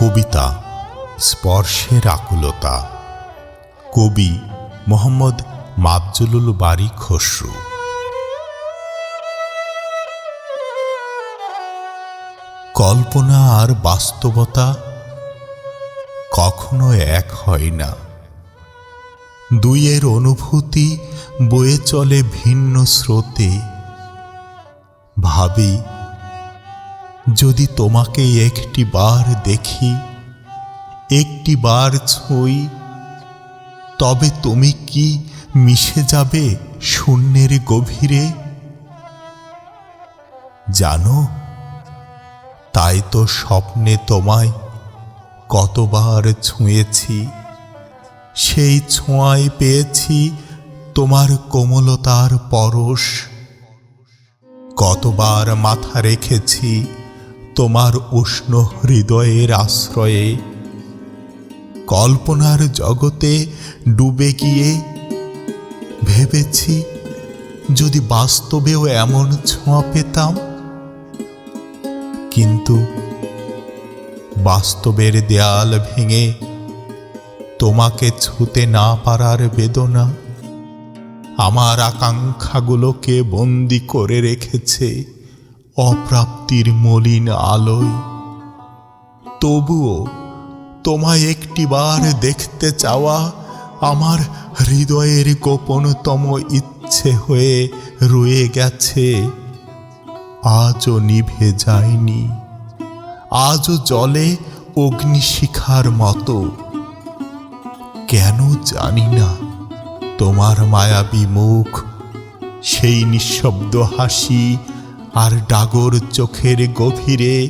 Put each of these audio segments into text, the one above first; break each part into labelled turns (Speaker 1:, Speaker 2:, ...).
Speaker 1: কবিতা, স্পর্শের আকুলতা। কবি মোহাম্মদ মাবজুলুল বারি খসরু। কল্পনা আর বাস্তবতা কখনো এক হয় না। দুইয়ের অনুভূতি বয়ে চলে ভিন্ন স্রোতে। ভাবি যদি তোমাকে একটি বার দেখি, একটি বার ছুঁই, তবে তুমি কি মিশে যাবে শূন্যের গভীরে? জানো, তাই তো স্বপ্নে তোমায় কতবার ছুঁয়েছি, সেই ছোঁয়ায় পেয়েছি তোমার কোমলতার পরশ। কতবার মাথা রেখেছি তোমার উষ্ণ হৃদয়ের আশ্রয়ে। কল্পনার জগতে ডুবে গিয়ে ভেবেছি, যদি বাস্তবেও এমন ছোঁয়া পেতাম। কিন্তু বাস্তবের দেয়াল ভেঙে তোমাকে ছুতে না পারার বেদনা আমার আকাঙ্ক্ষাগুলোকে বন্দি করে রেখেছে। অপ্রাপ্তির মলিন আলোয়। তবুও তোমায় একটিবার দেখতে চাওয়া আমার হৃদয়ের গোপনতম ইচ্ছে হয়ে রয়ে গেছে। আজও নিভে যায়নি। আজও জলে অগ্নিশিখার মতো। কেন জানি না, তোমার মায়াবী মুখ, সেই নিঃশব্দ হাসি আর ডাগর চোখের গভীরে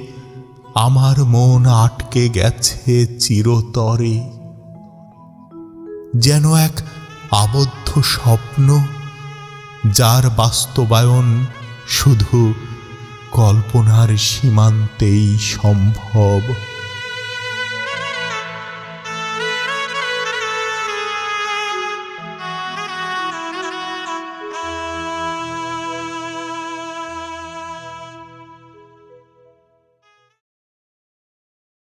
Speaker 1: আমার মন আটকে গেছে চিরতরে। যেন এক আবদ্ধ স্বপ্ন, যার বাস্তবায়ন শুধু কল্পনার সীমান্তেই সম্ভব।